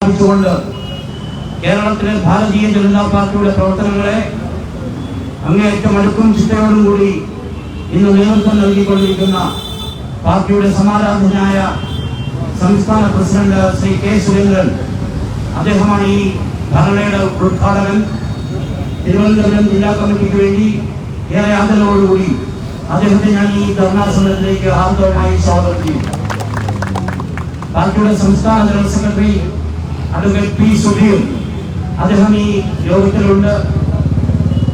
സ്ഥാപിച്ചുകൊണ്ട് കേരളത്തിലെ ഭാരതീയ ജനതാ പാർട്ടിയുടെ പ്രവർത്തനങ്ങളെ അങ്ങേയറ്റം അടുക്കും ചിട്ടയോടും കൂടി ഇന്ന് നേതൃത്വം നൽകിക്കൊണ്ടിരിക്കുന്ന പാർട്ടിയുടെ സമാരാധനായ സംസ്ഥാന പ്രസിഡന്റ് ശ്രീ കെ സുരേന്ദ്രൻ അദ്ദേഹമാണ് ഈ ധർണയുടെ ഉദ്ഘാടകൻ. തിരുവനന്തപുരം ജില്ലാ കമ്മിറ്റിക്ക് വേണ്ടി ഏറെ ആദരവോടുകൂടി അദ്ദേഹത്തെ ഞാൻ ഈ ധർണാസനത്തിലേക്ക് ആർദ്രമായി സ്വാഗതം ചെയ്യും പാർട്ടിയുടെ സംസ്ഥാന general secretary advocate P Sudheer അദ്ദേഹം ഈ യോഗത്തിലുണ്ട്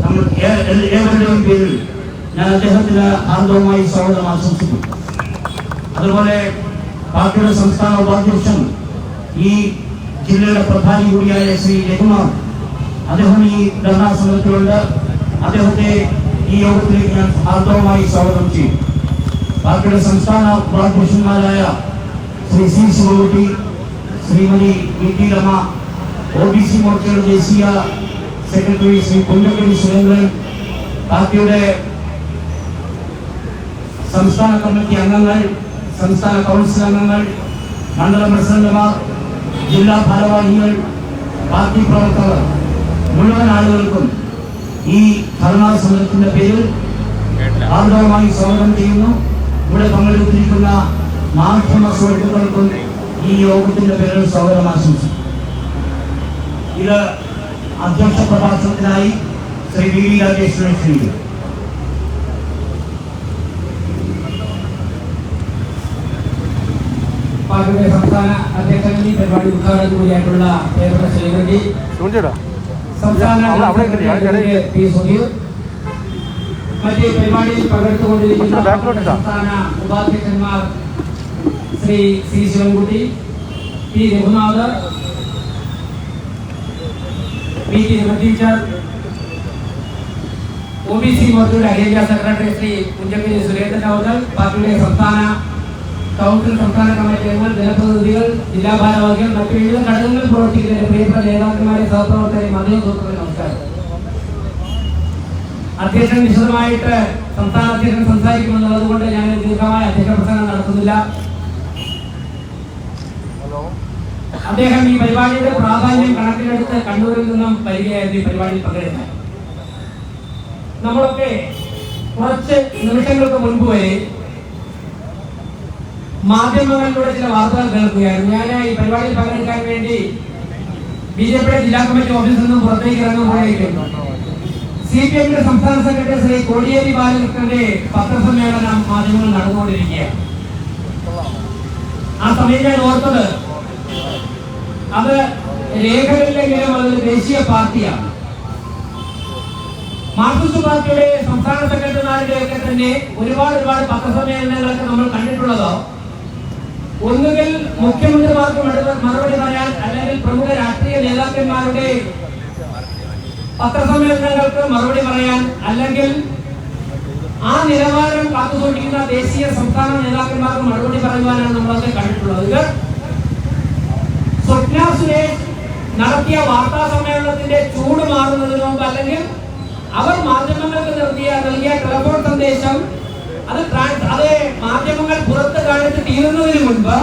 നമ്മൾ ഏവരുടെയും പേരിൽ ഞാൻ അദ്ദേഹത്തിന് ഹാർദവമായി സ്വാഗതം ആശംസിക്കും അതുപോലെ പാർട്ടിയുടെ സംസ്ഥാന ഉപാധ്യക്ഷൻ ഈ ജില്ലയുടെ പ്രധാനി കൂടിയായ ശ്രീ രഘുമാർ അദ്ദേഹം ഈ ധർണാ സമരത്തിലുണ്ട് അദ്ദേഹത്തെ ഈ യോഗത്തിലേക്ക് ഞാൻ ഹാർദവമായി സ്വാഗതം ചെയ്യും. പാർട്ടിയുടെ സംസ്ഥാന ഉപാധ്യക്ഷന്മാരായ Shri C Sivakutty Shrimati V T Rama O B C മോർച്ചയുടെ ദേശീയ സെക്രട്ടറി ശ്രീ കുഞ്ഞക്കടി സുരേന്ദ്രൻ പാർട്ടിയുടെ സംസ്ഥാന കമ്മിറ്റി അംഗങ്ങൾ സംസ്ഥാന കൗൺസിൽ അംഗങ്ങൾ മണ്ഡലം പ്രസിഡന്റുമാർ ജില്ലാ ഭാരവാഹികൾ പാർട്ടി പ്രവർത്തകർ മുഴുവൻ ആളുകൾക്കും ഈ ധർണാ സമരത്തിന്റെ പേരിൽ ആർദ്രമായി സ്വാഗതം ചെയ്യുന്നു. ഇവിടെ പങ്കെടുത്തിരിക്കുന്ന മാധ്യമ സുഹൃത്തുക്കൾക്കും ഈ യോഗത്തിന്റെ പേരിൽ സ്വാഗതം ആശംസിക്കുന്നു. ഇത് അധ്യക്ഷ പ്രഭാഷണത്തിനായി ശ്രീ വി വി രാജേശ്വരൻ ശ്രീ പാർട്ടിയുടെ സംസ്ഥാന അധ്യക്ഷൻ ഈ പരിപാടി ഉദ്ഘാടനം കൂടിയായിട്ടുള്ള കേരള ശ്രീമതി സൂചിടാ സംസ്ഥാന പി സുധീർ. മറ്റ് പരിപാടിയിൽ പങ്കെടുത്തുകൊണ്ടിരിക്കുന്ന. സംസ്ഥാന ഉപാധ്യക്ഷന്മാർ Shri C Sivankutty P Raghunath P T teacher O B C മോർച്ചയുടെ അഖിലേന്ത്യാ സെക്രട്ടറി ശ്രീ കുഞ്ചപ്പിനി സുരേന്ദ്രൻ അവതൽ പാർട്ടിയുടെ സംസ്ഥാന കൗൺസിൽ സംസ്ഥാന കമ്മിറ്റി അംഗങ്ങൾ ജനപ്രതിനിധികൾ ജില്ലാ ഭാരവാഹികൾ മറ്റു വിവിധ ഘടകങ്ങളിൽ പ്രവർത്തിക്കുന്ന പ്രിയപ്പെട്ട നേതാക്കന്മാരെ സഹപ്രവർത്തകരെ മാധ്യമ സുഹൃത്തുക്കളെ നമസ്കാരം. അധ്യക്ഷൻ വിശദമായിട്ട് സംസ്ഥാന അധ്യക്ഷൻ സംസാരിക്കുമെന്നുള്ളത് ഞാൻ ദീർഘമായ അധ്യക്ഷ പ്രസംഗം നടത്തുന്നില്ല. അദ്ദേഹം ഈ പരിപാടിയുടെ പ്രാധാന്യം കണക്കിലെടുത്ത് കണ്ണൂരിൽ നിന്നും വരികയായിരുന്നു ഈ പരിപാടിയിൽ പങ്കെടുക്കാൻ. നമ്മളൊക്കെ കുറച്ച് നിമിഷങ്ങൾക്ക് മുൻപ് വരെ മാധ്യമങ്ങളിലൂടെ ചില വാർത്തകൾ കേൾക്കുകയായിരുന്നു. ഞാൻ ഈ പരിപാടിയിൽ പങ്കെടുക്കാൻ വേണ്ടി ബി ജെ പിയുടെ ജില്ലാ കമ്മിറ്റി ഓഫീസിൽ നിന്നും പുറത്തേക്ക് ഇറങ്ങുമ്പോഴേക്കും സി പി എമ്മിന്റെ സംസ്ഥാന സെക്രട്ടറി ശ്രീ കോടിയേരി ബാലകൃഷ്ണന്റെ പത്രസമ്മേളനം മാധ്യമങ്ങൾ നടന്നുകൊണ്ടിരിക്കുകയാണ്. ആ സമയം ഞാൻ ഓർത്തത് അത് രേഖകളിലെങ്കിലും അതൊരു ദേശീയ പാർട്ടിയാണ്. മാർക്സിസ്റ്റ് പാർട്ടിയുടെ സംസ്ഥാന സെക്രട്ടറിമാരുടെ ഒക്കെ തന്നെ ഒരുപാട് ഒരുപാട് പത്രസമ്മേളനങ്ങളൊക്കെ നമ്മൾ കണ്ടിട്ടുള്ളതോ? ഒന്നുകിൽ മുഖ്യമന്ത്രിമാർക്ക് മറുപടി- പറയാൻ അല്ലെങ്കിൽ പ്രമുഖ രാഷ്ട്രീയ നേതാക്കന്മാരുടെ പത്രസമ്മേളനങ്ങൾക്ക് മറുപടി പറയാൻ അല്ലെങ്കിൽ ആ നിലവാരം കാത്തുസൂക്ഷിക്കുന്ന ദേശീയ സംസ്ഥാന നേതാക്കന്മാർക്ക് മറുപടി പറയുവാനാണ് നമ്മളൊക്കെ കണ്ടിട്ടുള്ളത്. സ്വപ്ന സുരേഷ് നടത്തിയ വാർത്താ സമ്മേളനത്തിന്റെ ചൂട് മാറുന്നതിന് മുമ്പ് അല്ലെങ്കിൽ അവർ മാധ്യമങ്ങൾക്ക് നൽകിയ നൽകിയ ടെലഫോൺ സന്ദേശം അത് അത് മാധ്യമങ്ങൾ പുറത്ത് കാണിച്ച് തീരുന്നതിന് മുൻപ്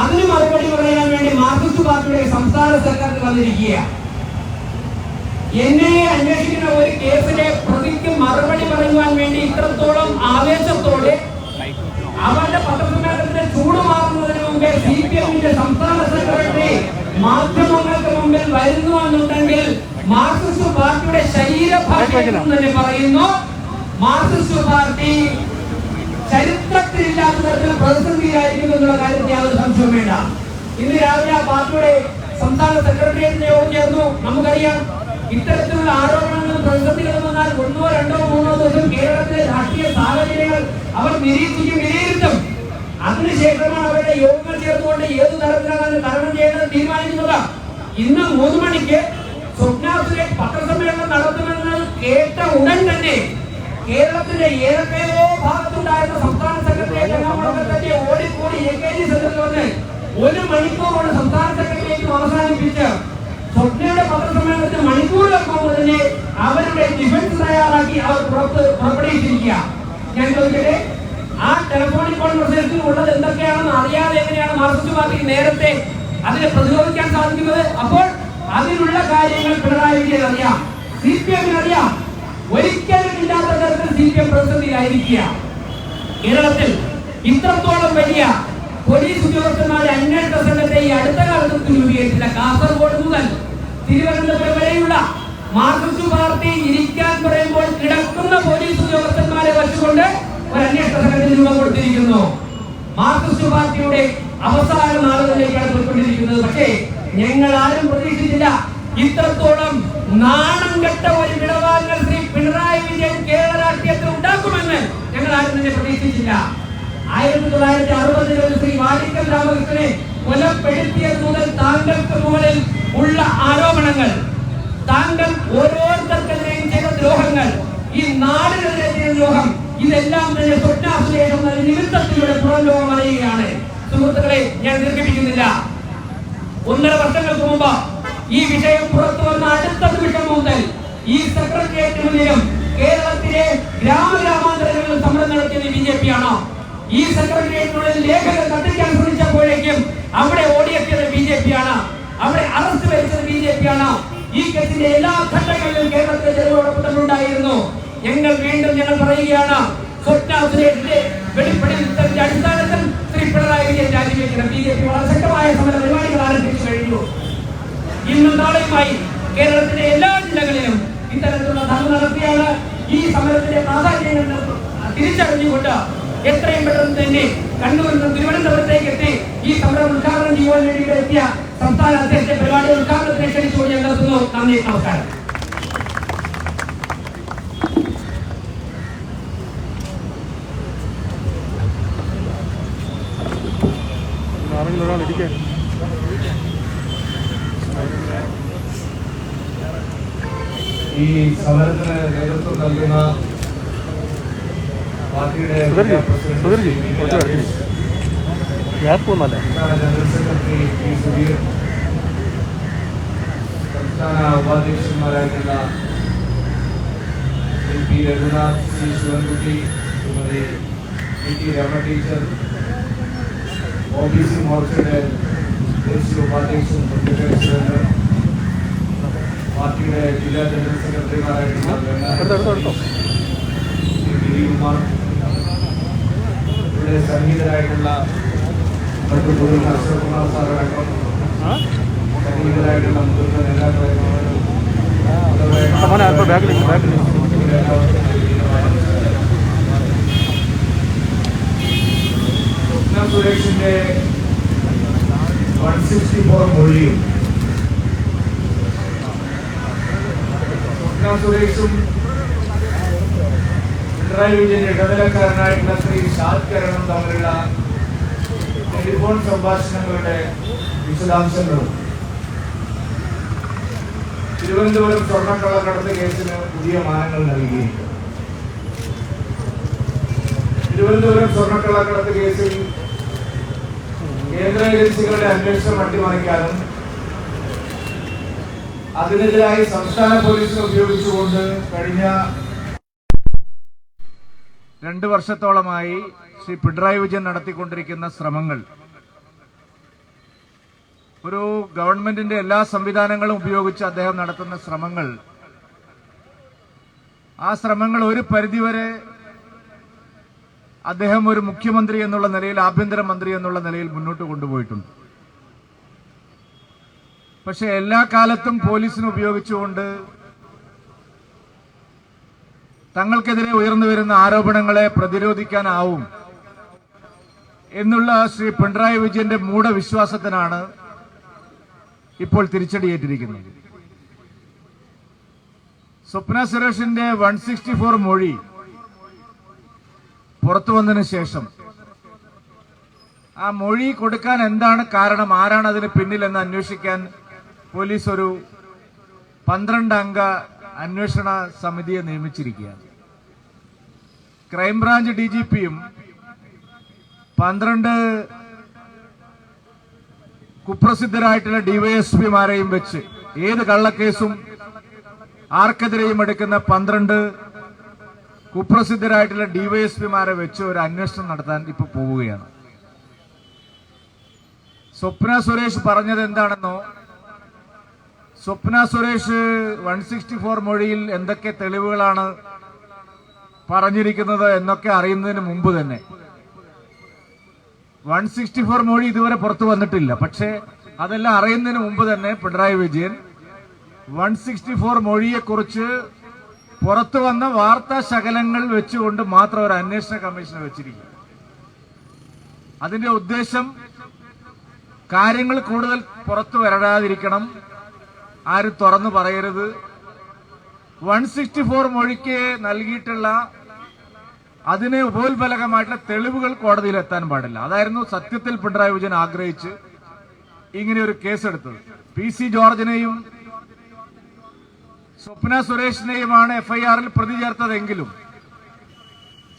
അതിന് മറുപടി പറയാൻ വേണ്ടി മാർക്സിസ്റ്റ് പാർട്ടിയുടെ സംസ്ഥാന സെക്രട്ടറി വന്നിരിക്കുകയാണ്. എന്നെ അന്വേഷിക്കുന്ന ഒരു കേസിലെ പ്രതിക്ക് മറുപടി പറയുവാൻ വേണ്ടി ഇത്രത്തോളം ആവേശത്തോടെ അവരുടെ പത്രസമ്മേളനത്തിന്റെ ചൂട് മാറുന്നതിന് മുമ്പേ സി പി എമ്മിന്റെ സംസ്ഥാന സെക്രട്ടറി മാധ്യമങ്ങൾക്ക് മുമ്പിൽ വരുന്നു എന്നുണ്ടെങ്കിൽ മാർക്സിസ്റ്റ് പാർട്ടിയുടെ ശരീരഭാഷ തന്നെ പറയുന്നു. മാർക്സിസ്റ്റ് പാർട്ടി ചരിത്രത്തിലില്ലാത്ത തരത്തിൽ പ്രതിസന്ധിയിലായിരിക്കുന്നു എന്നുള്ള കാര്യത്തിൽ യാതൊരു സംശയവും വേണ്ട. ഇന്ന് രാവിലെ ആ പാർട്ടിയുടെ സംസ്ഥാന സെക്രട്ടേറിയറ്റിന്റെ യോഗം ചേർന്നു. നമുക്കറിയാം ഇത്തരത്തിലുള്ള ആരോപണങ്ങളും പ്രതിസന്ധികളും വന്നാൽ ഒന്നോ രണ്ടോ മൂന്നോ ദിവസം കേരളത്തിലെ രാഷ്ട്രീയ സാഹചര്യങ്ങൾ അവർ നിരീക്ഷിക്കും വിലയിരുത്തും. അതിനുശേഷമാണ് അവരുടെ യോഗങ്ങൾ ചേർന്നുകൊണ്ട് ഏത് തരത്തിലാണ് തരണം ചെയ്യേണ്ടത് തീരുമാനിക്കുന്നത്. ഇന്ന് മൂന്ന് മണിക്ക് സ്വപ്ന പത്രസമ്മേളനം നടത്തുമെന്ന് കേട്ട ഉടൻ തന്നെ കേരളത്തിന്റെ ഏതൊക്കെയോ ഭാഗത്തുണ്ടായിരുന്ന സംസ്ഥാന സെക്രട്ടറി ഓടിക്കൂടി എ കെ ജി സെന്ററിൽ വന്ന് ഒരു മണിക്കൂർ കൊണ്ട് സംസ്ഥാന സെക്രട്ടേറിയറ്റ് അവസാനിപ്പിച്ച് സ്വപ്നയുടെ പത്രസമ്മേളനത്തിന് മണിക്കൂറുകൾക്ക് മുമ്പ് അവരുടെ ഡിഫൻസ് തയ്യാറാക്കി അവർ പുറത്ത് പുറപ്പെടുവിച്ചിരിക്കുക ഞാൻ ചോദിക്കട്ടെ? ആ ടെലഫോണിക് കോൺവെർസേഷനിൽ ഉള്ളത് എന്തൊക്കെയാണെന്ന് അറിയാതെ എങ്ങനെയാണ് മാർക്സിസ്റ്റ് പാർട്ടി നേരത്തെ അതിനെ പ്രതിരോധിക്കാൻ സാധിക്കുന്നത്? അപ്പോൾ അതിനുള്ള കാര്യങ്ങൾ പിണറായി വിജയൻ അറിയാം. സി പി എമ്മിന് അറിയാം. ഒരിക്കലും ഇല്ലാത്ത തരത്തിൽ സി പി എം പ്രതിസന്ധിയിലായിരിക്കുക. കേരളത്തിൽ ഇത്രത്തോളം വലിയ പോലീസ് ഉദ്യോഗസ്ഥന്മാരുടെ അന്വേഷണ സംഘത്തെ ഈ അടുത്ത കാലത്ത് രൂപീകരിച്ചില്ല കാസർഗോഡ് മുതൽ തിരുവനന്തപുരം വരെയുള്ള മാർക്സിസ്റ്റ് പാർട്ടി ഇരിക്കാൻ പറയുമ്പോൾ കിടക്കുന്ന പോലീസ് ഉദ്യോഗസ്ഥന്മാരെ വെച്ചുകൊണ്ട് ഒരു അന്വേഷണ സംഘത്തിന് മാർക്സിസ്റ്റ് പാർട്ടിയുടെ അവസാന നാളുകളിലേക്കാണ് പോയിക്കൊണ്ടിരിക്കുന്നത്. പക്ഷേ ഞങ്ങൾ ആരും പ്രതീക്ഷിച്ചില്ല ഇത്രത്തോളം നാണം കെട്ട ഒരു വിടവാങ്ങൾ ശ്രീ പിണറായി വിജയൻ കേരള രാഷ്ട്രീയത്തിൽ ഉണ്ടാക്കുമെന്ന് ഞങ്ങൾ ആരും തന്നെ പ്രതീക്ഷിച്ചില്ല. ആയിരത്തി തൊള്ളായിരത്തി അറുപതിൽ ശ്രീ വാടിക്കൽ രാമകൃഷ്ണനെ കൊലപ്പെടുത്തിയത് മുതൽ താങ്കൾക്ക് മുകളിൽ ഉള്ള ആരോപണങ്ങൾ താങ്കൾ ഓരോരുത്തർക്കെതിരെയും ചെയ്ത ദ്രോഹങ്ങൾ ഈ നാടിനെതിരെ ചെയ്ത ദ്രോഹം ഇതെല്ലാം തന്നെ സ്വപ്നാശ്ലേഷം എന്ന നിമിത്തത്തിലൂടെ പുറം ലോകം അറിയുകയാണ്. സുഹൃത്തുക്കളെ ഞാൻ ദീർഘിപ്പിക്കുന്നില്ല. ഒന്നര വർഷങ്ങൾക്ക് മുമ്പ് ഈ വിഷയം പുറത്തു വന്ന അടുത്ത നിമിഷം മുതൽ ഈ സെക്രട്ടേറിയറ്റിന് മുന്നിലും കേരളത്തിലെ ഗ്രാമഗ്രാമാന്തരങ്ങളിൽ സമരം നടത്തിയത് ബി ജെ പി ആണ്. ഈ സെക്രട്ടേറിയറ്റിനുള്ളിൽ ലേഖകർ കത്തിക്കാൻ ശ്രമിച്ചപ്പോഴേക്കും അവിടെ ഓടിയെത്തിയത് ബി ജെ പി ആണ്. അവിടെ അറസ്റ്റ് വരിച്ചത് ബി ജെ പി ആണ്. ഈ കേസിന്റെ എല്ലാ ഘട്ടങ്ങളിലും കേരളത്തിലെ ജനങ്ങളോടൊപ്പം തന്നെ ഉണ്ടായിരുന്നു ഞങ്ങൾ വീണ്ടും ഞങ്ങൾ പറയുകയാണ്. അടിസ്ഥാനത്തിൽ ശ്രീ പിണറായി വിജയൻ രാജിവെക്കണം. ബി ജെ പി വളരെ ശക്തമായ സമര പരിപാടികൾ ആരംഭിച്ചു കഴിഞ്ഞു. ഇന്നും നാളെയുമായി എല്ലാ ജില്ലകളിലും ഇത്തരത്തിലുള്ള ധർമ്മ നടത്തിയാണ് ഈ സമരത്തിന്റെ പ്രാധാന്യങ്ങൾ തിരിച്ചറിഞ്ഞുകൊണ്ട് എത്രയും പെട്ടെന്ന് തന്നെ കണ്ണൂരിൽ നിന്ന് തിരുവനന്തപുരത്തേക്ക് എത്തി ഈ സമരം ഉദ്ഘാടനം ചെയ്യുവാൻ വേണ്ടി എത്തിയ സംസ്ഥാന അധ്യക്ഷ പരിപാടി ഉദ്ഘാടനത്തിന് ക്ഷണിച്ചുകൊണ്ട് ഞാൻ നിർത്തുന്നു നന്ദി നമസ്കാരം. ആരെങ്കിലും ഒരാൾ ഇരിക്കാൻ ഈ സമരത്തിന് നേതൃത്വം നൽകുന്ന പാർട്ടിയുടെ ജനറൽ സെക്രട്ടറി പി സുധീർ സംസ്ഥാന ഉപാധ്യക്ഷന്മാരായിട്ടുള്ള Shri P Raghunath C Sivankutty Shrimati P T Ramana teacher O B C മോർച്ചയുടെ ദേശീയ ഉപാധ്യക്ഷൻ പ്രത്യേക സുരേന്ദ്രൻ പാർട്ടിയുടെ ജില്ലാ ജനറൽ സെക്രട്ടറിമാരായിട്ടുള്ള എടുത്തോ എടുത്തോ എടുത്തോ ശ്രീ ദിലീപ്കുമാർ ഇവിടെ സംഗീതരായിട്ടുള്ള മറ്റു മുതിർന്ന അശോകുമാർ സാറടക്കം ആ സംഗീതരായിട്ടുള്ള മുതിർന്ന നേതാക്കളെ ബാക്കിലേക്ക് സുരേഷിന്റെ വൺ സിക്സ്റ്റി ഫോർ മൊഴിയും. സുരേഷും പിണറായി ഇടനിലക്കാരനായിട്ടുള്ള ശ്രീ ഷാദ്കരണും തമ്മിലുള്ള ടെലിഫോൺ സംഭാഷണങ്ങളുടെ വിശദാംശങ്ങളും. തിരുവനന്തപുരം സ്വർണക്കള്ളക്കടത്ത് കേസിന് പുതിയ മാനങ്ങൾ നൽകിയിട്ടുണ്ട്. തിരുവനന്തപുരം സ്വർണക്കള്ളക്കടത്ത് കേസിൽ കേന്ദ്ര ഏജൻസികളുടെ അന്വേഷണം അട്ടിമറിക്കാനും അതിനെതിരായി സംസ്ഥാന പോലീസിനെ ഉപയോഗിച്ചുകൊണ്ട് കഴിഞ്ഞ രണ്ട് വർഷത്തോളമായി ശ്രീ പിണറായി വിജയൻ നടത്തിക്കൊണ്ടിരിക്കുന്ന ശ്രമങ്ങൾ ഒരു ഗവൺമെന്റിന്റെ എല്ലാ സംവിധാനങ്ങളും ഉപയോഗിച്ച് അദ്ദേഹം നടത്തുന്ന ശ്രമങ്ങൾ ആ ശ്രമങ്ങൾ ഒരു പരിധിവരെ അദ്ദേഹം ഒരു മുഖ്യമന്ത്രി എന്നുള്ള നിലയിൽ ആഭ്യന്തരമന്ത്രി എന്നുള്ള നിലയിൽ മുന്നോട്ട് കൊണ്ടുപോയിട്ടുണ്ട്. പക്ഷെ എല്ലാ കാലത്തും പോലീസിനെ ഉപയോഗിച്ചുകൊണ്ട് തങ്ങൾക്കെതിരെ ഉയർന്നു വരുന്ന ആരോപണങ്ങളെ പ്രതിരോധിക്കാനാവും എന്നുള്ള ശ്രീ പിണറായി വിജയന്റെ മൂഢവിശ്വാസത്തിനാണ് ഇപ്പോൾ തിരിച്ചടിയേറ്റിരിക്കുന്നത്. സ്വപ്ന സുരേഷിന്റെ വൺ സിക്സ്റ്റി ഫോർ മൊഴി പുറത്തു വന്നതിന് ശേഷം ആ മൊഴി കൊടുക്കാൻ എന്താണ് കാരണം? ആരാണ് അതിന് പിന്നിൽ പിന്നിലെന്ന് അന്വേഷിക്കാൻ പോലീസ് ഒരു പന്ത്രണ്ട് അംഗ അന്വേഷണ സമിതിയെ നിയമിച്ചിരിക്കുകയാണ്. ക്രൈംബ്രാഞ്ച് ഡി ജി പിയും പന്ത്രണ്ട് കുപ്രസിദ്ധരായിട്ടുള്ള ഡിവൈഎസ്പിമാരെയും വെച്ച് ഏത് കള്ളക്കേസും ആർക്കെതിരെയും എടുക്കുന്ന പന്ത്രണ്ട് കുപ്രസിദ്ധരായിട്ടുള്ള ഡിവൈഎസ്പിമാരെ വെച്ച് ഒരു അന്വേഷണം നടത്താൻ ഇപ്പൊ പോവുകയാണ്. സ്വപ്ന സുരേഷ് പറഞ്ഞത് എന്താണെന്നോ? Swapna Suresh one sixty four മൊഴിയിൽ എന്തൊക്കെ തെളിവുകളാണ് പറഞ്ഞിരിക്കുന്നത് എന്നൊക്കെ അറിയുന്നതിന് മുമ്പ് തന്നെ. വൺ സിക്സ്റ്റി ഫോർ മൊഴി ഇതുവരെ പുറത്തു വന്നിട്ടില്ല. പക്ഷേ അതെല്ലാം അറിയുന്നതിന് മുമ്പ് തന്നെ Pinarayi Vijayan one sixty four മൊഴിയെക്കുറിച്ച് പുറത്തു വന്ന വാർത്താ ശകലങ്ങൾ വെച്ചുകൊണ്ട് മാത്രം ഒരു അന്വേഷണ കമ്മീഷനെ വെച്ചിരിക്കും അതിന്റെ ഉദ്ദേശം കാര്യങ്ങൾ കൂടുതൽ പുറത്തു വരാതിരിക്കണം. ആരും തുറന്നു പറയരുത്. വൺ സിക്സ്റ്റി ഫോർ മൊഴിക്ക് നൽകിയിട്ടുള്ള അതിനെ ഉപോത്ബലകമായിട്ടുള്ള തെളിവുകൾ കോടതിയിൽ എത്താൻ പാടില്ല. അതായിരുന്നു സത്യത്തിൽ പിണറായി വിജയൻ ആഗ്രഹിച്ച് ഇങ്ങനെ ഒരു കേസെടുത്തത്. പി സി ജോർജിനെയും സ്വപ്ന സുരേഷിനെയുമാണ് എഫ്ഐആറിൽ പ്രതി ചേർത്തതെങ്കിലും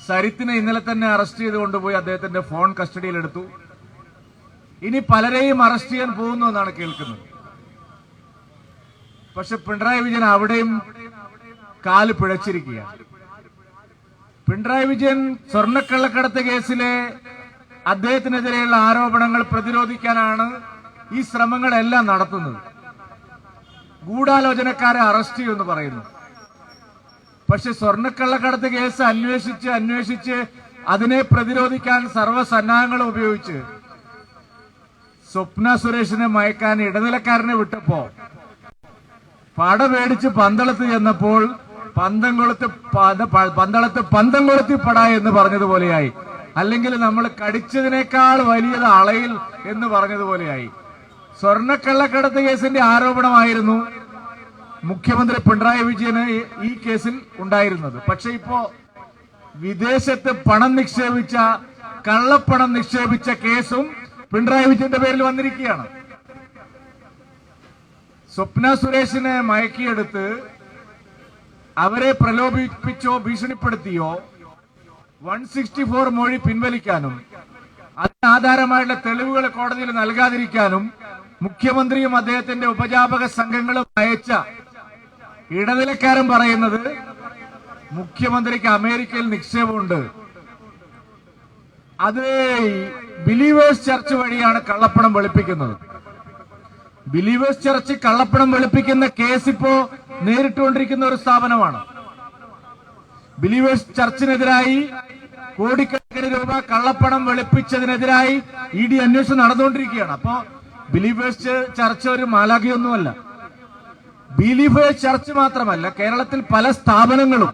സരിത്തിനെ ഇന്നലെ തന്നെ അറസ്റ്റ് ചെയ്ത് കൊണ്ടുപോയി അദ്ദേഹത്തിന്റെ ഫോൺ കസ്റ്റഡിയിലെടുത്തു. ഇനി പലരെയും അറസ്റ്റ് ചെയ്യാൻ പോകുന്നു എന്നാണ് കേൾക്കുന്നത്. പക്ഷെ പിണറായി വിജയൻ അവിടെയും കാൽ പിഴച്ചിരിക്കുകയാണ്. പിണറായി വിജയൻ സ്വർണക്കള്ളക്കടത്ത് കേസിലെ അദ്ദേഹത്തിനെതിരെയുള്ള ആരോപണങ്ങൾ പ്രതിരോധിക്കാനാണ് ഈ ശ്രമങ്ങളെല്ലാം നടത്തുന്നത്. ഗൂഢാലോചനക്കാരെ അറസ്റ്റ് ചെയ്യുമെന്ന് പറയുന്നു. പക്ഷെ സ്വർണക്കള്ളക്കടത്ത് കേസ് അന്വേഷിച്ച് അന്വേഷിച്ച് അതിനെ പ്രതിരോധിക്കാൻ സർവസന്നാഹങ്ങൾ ഉപയോഗിച്ച് സ്വപ്ന സുരേഷിനെ മയക്കാൻ ഇടനിലക്കാരനെ വിട്ടപ്പോ പട പേടിച്ച് പന്തളത്ത് ചെന്നപ്പോൾ പന്തം കൊളുത്ത് പ- പ- പന്തളത്ത് പന്തം കൊളുത്തി പട എന്ന് പറഞ്ഞതുപോലെയായി. അല്ലെങ്കിൽ നമ്മൾ കടിച്ചതിനേക്കാൾ വലിയത് അളയിൽ എന്ന് പറഞ്ഞതുപോലെയായി. സ്വർണക്കള്ളക്കടത്ത് കേസിന്റെ ആരോപണമായിരുന്നു മുഖ്യമന്ത്രി പിണറായി വിജയന് ഈ- കേസിൽ ഉണ്ടായിരുന്നത്. പക്ഷെ ഇപ്പോ വിദേശത്ത് പണം നിക്ഷേപിച്ച കള്ളപ്പണം നിക്ഷേപിച്ച കേസും പിണറായി വിജയന്റെ പേരിൽ വന്നിരിക്കുകയാണ്. സ്വപ്ന സുരേഷിനെ മയക്കിയെടുത്ത് അവരെ പ്രലോഭിപ്പിച്ചോ ഭീഷണിപ്പെടുത്തിയോ വൺ സിക്സ്റ്റി ഫോർ മൊഴി പിൻവലിക്കാനും അതിന് തെളിവുകൾ കോടതിയിൽ നൽകാതിരിക്കാനും മുഖ്യമന്ത്രിയും അദ്ദേഹത്തിന്റെ ഉപജാപക സംഘങ്ങളും അയച്ച ഇടനിലക്കാരൻ പറയുന്നത് മുഖ്യമന്ത്രിക്ക് അമേരിക്കയിൽ നിക്ഷേപമുണ്ട്. അത് ബിലീവേഴ്സ് ചർച്ച് വഴിയാണ് കള്ളപ്പണം വെളുപ്പിക്കുന്നത്. ബിലീവേഴ്സ് ചർച്ച് കള്ളപ്പണം വെളുപ്പിക്കുന്ന കേസ് ഇപ്പോ നേരിട്ടുകൊണ്ടിരിക്കുന്ന ഒരു സ്ഥാപനമാണ്. ബിലീവേഴ്സ് ചർച്ചിനെതിരായി കോടിക്കണക്കിന് രൂപ കള്ളപ്പണം വെളുപ്പിച്ചതിനെതിരായി ഇ ഡി അന്വേഷണം നടന്നുകൊണ്ടിരിക്കുകയാണ്. അപ്പോ ബിലീവേഴ്സ് ചർച്ച് ഒരു മാലാഖിയൊന്നുമല്ല. ബിലീവേഴ്സ് ചർച്ച് മാത്രമല്ല കേരളത്തിൽ പല സ്ഥാപനങ്ങളും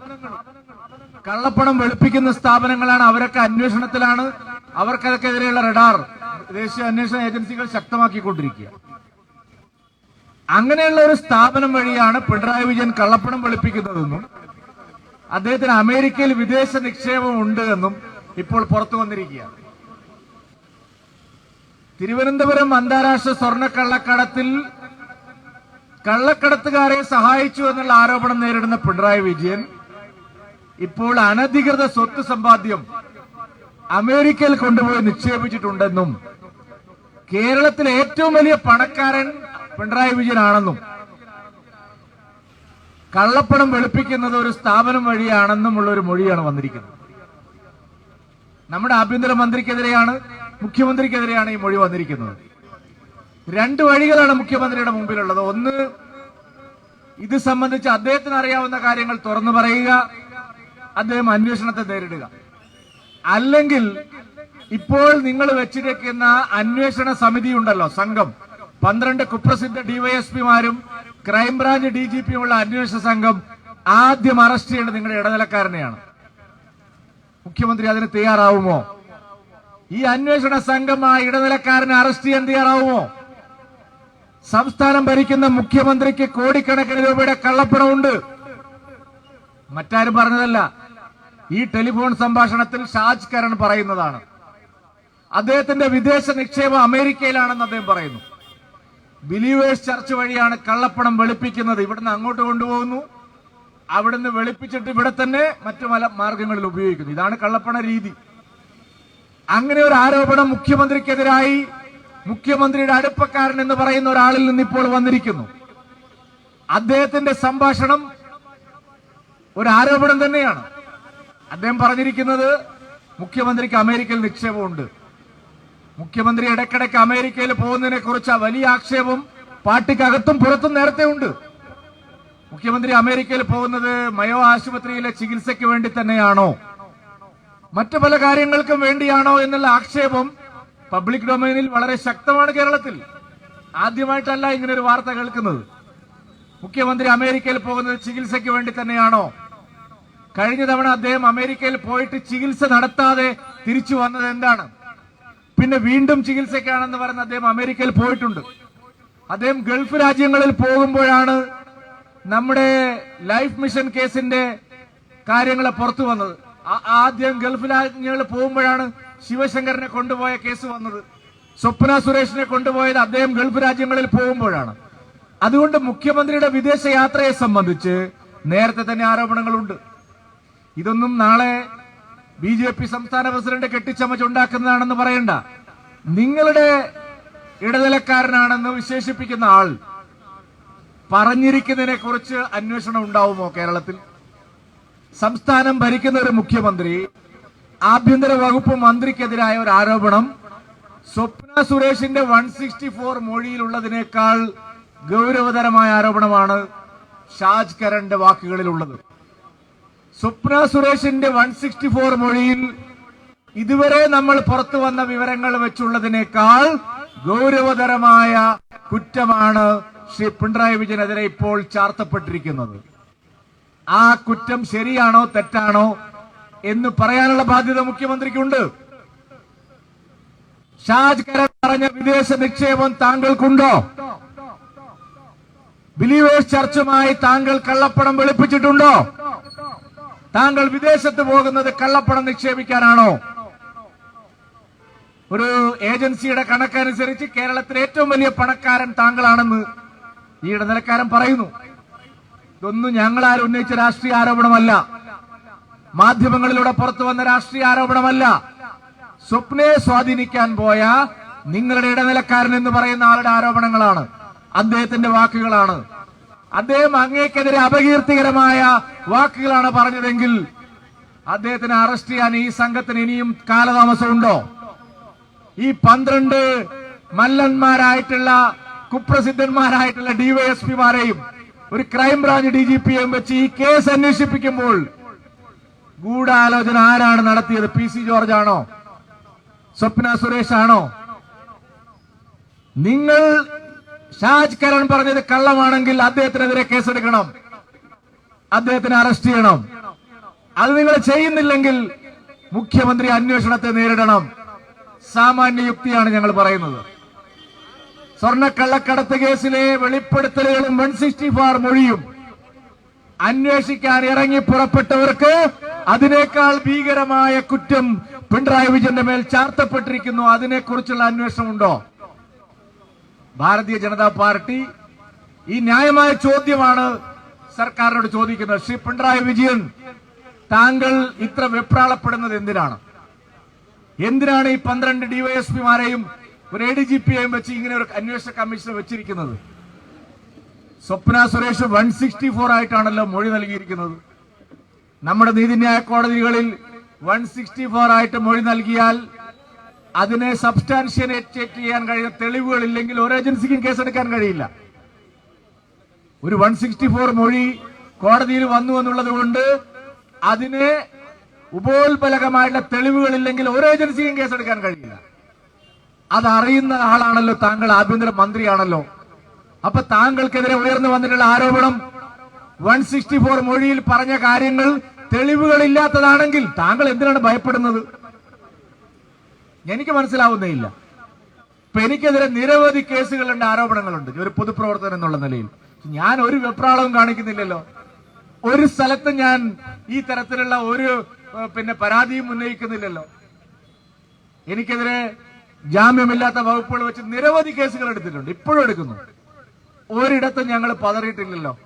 കള്ളപ്പണം വെളുപ്പിക്കുന്ന സ്ഥാപനങ്ങളാണ് അവരൊക്കെ അന്വേഷണത്തിലാണ്. അവർക്കതൊക്കെതിരെയുള്ള റഡാർ ദേശീയ അന്വേഷണ ഏജൻസികൾ ശക്തമാക്കിക്കൊണ്ടിരിക്കുക. അങ്ങനെയുള്ള ഒരു സ്ഥാപനം വഴിയാണ് പിണറായി വിജയൻ കള്ളപ്പണം വെളുപ്പിക്കുന്നതെന്നും അദ്ദേഹത്തിന് അമേരിക്കയിൽ വിദേശ നിക്ഷേപം ഉണ്ട് എന്നും ഇപ്പോൾ പുറത്തു വന്നിരിക്കുകയാണ്. തിരുവനന്തപുരം അന്താരാഷ്ട്ര സ്വർണ കള്ളക്കടത്തിൽ കള്ളക്കടത്തുകാരെ സഹായിച്ചു എന്നുള്ള ആരോപണം നേരിടുന്ന പിണറായി വിജയൻ ഇപ്പോൾ അനധികൃത സ്വത്ത് സമ്പാദ്യം അമേരിക്കയിൽ കൊണ്ടുപോയി നിക്ഷേപിച്ചിട്ടുണ്ടെന്നും കേരളത്തിലെ ഏറ്റവും വലിയ പണക്കാരൻ പിണറായി വിജയനാണെന്നും കള്ളപ്പണം വെളുപ്പിക്കുന്നത് ഒരു സ്ഥാപനം വഴിയാണെന്നുമുള്ള ഒരു മൊഴിയാണ് വന്നിരിക്കുന്നത്. നമ്മുടെ ആഭ്യന്തര മന്ത്രിക്കെതിരെയാണ് മുഖ്യമന്ത്രിക്കെതിരെയാണ് ഈ മൊഴി വന്നിരിക്കുന്നത്. രണ്ട് വഴികളാണ് മുഖ്യമന്ത്രിയുടെ മുമ്പിലുള്ളത്. ഒന്ന് ഇത് സംബന്ധിച്ച് അദ്ദേഹത്തിന് അറിയാവുന്ന കാര്യങ്ങൾ തുറന്നു പറയുക അദ്ദേഹം അന്വേഷണത്തെ നേരിടുക. അല്ലെങ്കിൽ ഇപ്പോൾ നിങ്ങൾ വെച്ചിരിക്കുന്ന അന്വേഷണ സമിതി ഉണ്ടല്ലോ സംഘം. പന്ത്രണ്ട് കുപ്രസിദ്ധ ഡിവൈഎസ്പിമാരും ക്രൈംബ്രാഞ്ച് ഡി ജി പിയുമുള്ള അന്വേഷണ സംഘം ആദ്യം അറസ്റ്റ് ചെയ്യേണ്ടത് നിങ്ങളുടെ ഇടനിലക്കാരനെയാണ്. മുഖ്യമന്ത്രി അതിന് തയ്യാറാവുമോ? ഈ അന്വേഷണ സംഘം ആ ഇടനിലക്കാരനെ അറസ്റ്റ് ചെയ്യാൻ തയ്യാറാവുമോ? സംസ്ഥാനം ഭരിക്കുന്ന മുഖ്യമന്ത്രിക്ക് കോടിക്കണക്കിന് രൂപയുടെ കള്ളപ്പണമുണ്ട്. മറ്റാരും പറഞ്ഞതല്ല. ഈ ടെലിഫോൺ സംഭാഷണത്തിൽ ഷാജ് കരൺ പറയുന്നതാണ്. അദ്ദേഹത്തിന്റെ വിദേശ നിക്ഷേപം അമേരിക്കയിലാണെന്ന് അദ്ദേഹം പറയുന്നു. ബിലീവേഴ്സ് ചർച്ച് വഴിയാണ് കള്ളപ്പണം വെളുപ്പിക്കുന്നത്. ഇവിടുന്ന് അങ്ങോട്ട് കൊണ്ടുപോകുന്നു. അവിടുന്ന് വെളുപ്പിച്ചിട്ട് ഇവിടെ തന്നെ മറ്റു പല മാർഗങ്ങളിൽ ഉപയോഗിക്കുന്നു. ഇതാണ് കള്ളപ്പണ രീതി. അങ്ങനെ ഒരു ആരോപണം മുഖ്യമന്ത്രിക്കെതിരായി മുഖ്യമന്ത്രിയുടെ അടുപ്പക്കാരൻ എന്ന് പറയുന്ന ഒരാളിൽ നിന്ന് ഇപ്പോൾ വന്നിരിക്കുന്നു. അദ്ദേഹത്തിന്റെ സംഭാഷണം ഒരു ആരോപണം തന്നെയാണ്. അദ്ദേഹം പറഞ്ഞിരിക്കുന്നത് മുഖ്യമന്ത്രിക്ക് അമേരിക്കയിൽ നിക്ഷേപമുണ്ട്. മുഖ്യമന്ത്രി ഇടയ്ക്കിടയ്ക്ക് അമേരിക്കയിൽ പോകുന്നതിനെ കുറിച്ച് വലിയ ആക്ഷേപം പാർട്ടിക്കകത്തും പുറത്തും നേരത്തെ ഉണ്ട്. മുഖ്യമന്ത്രി അമേരിക്കയിൽ പോകുന്നത് മയോ ആശുപത്രിയിലെ ചികിത്സയ്ക്ക് വേണ്ടി തന്നെയാണോ? മറ്റു പല കാര്യങ്ങൾക്കും വേണ്ടിയാണോ എന്നുള്ള ആക്ഷേപം പബ്ലിക് ഡൊമൈനിൽ വളരെ ശക്തമാണ് കേരളത്തിൽ. ആദ്യമായിട്ടല്ല ഇങ്ങനെ ഒരു വാർത്ത കേൾക്കുന്നത്. മുഖ്യമന്ത്രി അമേരിക്കയിൽ പോകുന്നത് ചികിത്സയ്ക്ക് വേണ്ടി തന്നെയാണോ? കഴിഞ്ഞ തവണ അദ്ദേഹം അമേരിക്കയിൽ പോയിട്ട് ചികിത്സ നടത്താതെ തിരിച്ചു വന്നത് എന്താണ്? പിന്നെ വീണ്ടും ചികിത്സയ്ക്കാണെന്ന് പറഞ്ഞ് അദ്ദേഹം അമേരിക്കയിൽ പോയിട്ടുണ്ട്. അദ്ദേഹം ഗൾഫ് രാജ്യങ്ങളിൽ പോകുമ്പോഴാണ് നമ്മുടെ ലൈഫ് മിഷൻ കേസിന്റെ കാര്യങ്ങളെ പുറത്തു വന്നത്. ആദ്യം ഗൾഫ് രാജ്യങ്ങളിൽ പോകുമ്പോഴാണ് ശിവശങ്കറിനെ കൊണ്ടുപോയ കേസ് വന്നത്. സ്വപ്ന സുരേഷിനെ കൊണ്ടുപോയത് അദ്ദേഹം ഗൾഫ് രാജ്യങ്ങളിൽ പോകുമ്പോഴാണ്. അതുകൊണ്ട് മുഖ്യമന്ത്രിയുടെ വിദേശ യാത്രയെ സംബന്ധിച്ച് നേരത്തെ തന്നെ ആരോപണങ്ങളുണ്ട്. ഇതൊന്നും നാളെ ബി ജെ പി സംസ്ഥാന പ്രസിഡന്റ് കെട്ടിച്ചമച്ചുണ്ടാക്കുന്നതാണെന്ന് പറയണ്ട. നിങ്ങളുടെ ഇടനിലക്കാരനാണെന്ന് വിശേഷിപ്പിക്കുന്ന ആൾ പറഞ്ഞിരിക്കുന്നതിനെ കുറിച്ച് അന്വേഷണം ഉണ്ടാവുമോ കേരളത്തിൽ? സംസ്ഥാനം ഭരിക്കുന്ന ഒരു മുഖ്യമന്ത്രി ആഭ്യന്തര വകുപ്പ് മന്ത്രിക്കെതിരായ ഒരു ആരോപണം സ്വപ്ന സുരേഷിന്റെ വൺ സിക്സ്റ്റി ഫോർ മൊഴിയിലുള്ളതിനേക്കാൾ ഗൗരവതരമായ ആരോപണമാണ് ഷാജ് കരന്റെ വാക്കുകളിലുള്ളത്. സ്വപ്ന സുരേഷിന്റെ വൺ സിക്സ്റ്റി ഫോർ മൊഴിയിൽ ഇതുവരെ നമ്മൾ പുറത്തു വന്ന വിവരങ്ങൾ വെച്ചുള്ളതിനേക്കാൾ ഗൗരവതരമായ കുറ്റമാണ് ശ്രീ പിണറായി വിജയനെതിരെ ഇപ്പോൾ ചാർത്തപ്പെട്ടിരിക്കുന്നത്. ആ കുറ്റം ശരിയാണോ തെറ്റാണോ എന്ന് പറയാനുള്ള ബാധ്യത മുഖ്യമന്ത്രിക്കുണ്ട്. ഷാജ് കരൺ പറഞ്ഞ വിദേശ നിക്ഷേപം താങ്കൾക്കുണ്ടോ? ബിലീവേഴ്സ് ചർച്ചുമായി താങ്കൾ കള്ളപ്പണം വെളുപ്പിച്ചിട്ടുണ്ടോ? താങ്കൾ വിദേശത്ത് പോകുന്നത് കള്ളപ്പണം നിക്ഷേപിക്കാനാണോ? ഒരു ഏജൻസിയുടെ കണക്കനുസരിച്ച് കേരളത്തിലെ ഏറ്റവും വലിയ പണക്കാരൻ താങ്കളാണെന്ന് ഈ ഇടനിലക്കാരൻ പറയുന്നു. ഇതൊന്നും ഞങ്ങളാരും ഉന്നയിച്ച രാഷ്ട്രീയ ആരോപണമല്ല. മാധ്യമങ്ങളിലൂടെ പുറത്തു വന്ന രാഷ്ട്രീയ ആരോപണമല്ല. സ്വപ്നയെ സ്വാധീനിക്കാൻ പോയ നിങ്ങളുടെ ഇടനിലക്കാരൻ എന്ന് പറയുന്ന ആളുടെ ആരോപണങ്ങളാണ്. അദ്ദേഹത്തിന്റെ വാക്കുകളാണ്. അദ്ദേഹം അങ്ങേക്കെതിരെ അപകീർത്തികരമായ വാക്കുകളാണ് പറഞ്ഞതെങ്കിൽ അദ്ദേഹത്തിനെ അറസ്റ്റ് ചെയ്യാൻ ഈ സംഘത്തിന് ഇനിയും കാലതാമസമുണ്ടോ? ഈ പന്ത്രണ്ട് മല്ലന്മാരായിട്ടുള്ള കുപ്രസിദ്ധന്മാരായിട്ടുള്ള ഡിവൈഎസ്പിമാരെയും ഒരു ക്രൈംബ്രാഞ്ച് ഡി ജി എം വെച്ച് ഈ കേസ് അന്വേഷിപ്പിക്കുമ്പോൾ ഗൂഢാലോചന ആരാണ് നടത്തിയത്? പി സി ജോർജ് ആണോ സ്വപ്ന സുരേഷ് ആണോ നിങ്ങൾ ഷാജ് കരൺ പറഞ്ഞത് കള്ളമാണെങ്കിൽ അദ്ദേഹത്തിനെതിരെ കേസെടുക്കണം. അദ്ദേഹത്തിനെ അറസ്റ്റ് ചെയ്യണം. അത് നിങ്ങൾ ചെയ്യുന്നില്ലെങ്കിൽ മുഖ്യമന്ത്രി അന്വേഷണത്തെ നേരിടണം. സാമാന്യ യുക്തിയാണ് ഞങ്ങൾ പറയുന്നത്. സ്വർണക്കള്ളക്കടത്ത് കേസിലെ വെളിപ്പെടുത്തലുകളും വൺ സിക്സ്റ്റി ഫോർ മൊഴിയും അന്വേഷിക്കാൻ ഇറങ്ങി പുറപ്പെട്ടവർക്ക് അതിനേക്കാൾ ഭീകരമായ കുറ്റം പിണറായി വിജയന്റെ മേൽ ചാർത്തപ്പെട്ടിരിക്കുന്നു. അതിനെക്കുറിച്ചുള്ള അന്വേഷണം ഉണ്ടോ ഭാരതീയ ജനതാ പാർട്ടി ഈ ന്യായമായ ചോദ്യമാണ് സർക്കാരിനോട് ചോദിക്കുന്നത്. ശ്രീ പിണറായി വിജയൻ താങ്കൾ ഇത്ര വെപ്രാളപ്പെടുന്നത് എന്തിനാണ്? എന്തിനാണ് ഈ പന്ത്രണ്ട് ഡിവൈഎസ്പിമാരെയും ഒരു എ ഡി ജി പി ആയും വെച്ച് ഇങ്ങനെ ഒരു അന്വേഷണ കമ്മീഷൻ വെച്ചിരിക്കുന്നത്. Swapna Suresh one sixty four ആയിട്ടാണല്ലോ മൊഴി നൽകിയിരിക്കുന്നത്. നമ്മുടെ നീതിന്യായ കോടതികളിൽ വൺ സിക്സ്റ്റി ഫോർ ആയിട്ട് മൊഴി നൽകിയാൽ അതിനെ സബ്സ്റ്റാൻഷിയേറ്റ് ചെയ്യാൻ കഴിയുന്ന തെളിവുകൾ ഇല്ലെങ്കിൽ ഒരു ഏജൻസിക്കും കേസെടുക്കാൻ കഴിയില്ല. ഒരു വൺ സിക്സ്റ്റി ഫോർ മൊഴി കോടതിയിൽ വന്നു എന്നുള്ളത് കൊണ്ട് അതിന് ഉപോത്ബലകമായിട്ടുള്ള തെളിവുകൾ ഇല്ലെങ്കിൽ ഒരു ഏജൻസിക്കും കേസെടുക്കാൻ കഴിയില്ല. അതറിയുന്ന ആളാണല്ലോ താങ്കൾ ആഭ്യന്തര മന്ത്രിയാണല്ലോ. അപ്പൊ താങ്കൾക്കെതിരെ ഉയർന്നു വന്നിട്ടുള്ള ആരോപണം വൺ സിക്സ്റ്റി ഫോർ മൊഴിയിൽ പറഞ്ഞ കാര്യങ്ങൾ തെളിവുകളില്ലാത്തതാണെങ്കിൽ താങ്കൾ എന്തിനാണ് ഭയപ്പെടുന്നത്? എനിക്ക് മനസ്സിലാവുന്നേയില്ല. ഇപ്പൊ എനിക്കെതിരെ നിരവധി കേസുകളുണ്ട് ആരോപണങ്ങളുണ്ട്. ഒരു പൊതുപ്രവർത്തകൻ എന്നുള്ള നിലയിൽ. ഞാൻ ഒരു വെപ്രാളവും കാണിക്കുന്നില്ലല്ലോ. ഒരു സ്ഥലത്ത് ഞാൻ ഈ തരത്തിലുള്ള ഒരു പിന്നെ പരാതിയും ഉന്നയിക്കുന്നില്ലല്ലോ. എനിക്കെതിരെ ജാമ്യമില്ലാത്ത വകുപ്പുകൾ വെച്ച് നിരവധി കേസുകൾ എടുത്തിട്ടുണ്ട്. ഇപ്പോഴും എടുക്കുന്നു. ഒരിടത്തും ഞങ്ങൾ പതറിയിട്ടില്ലല്ലോ.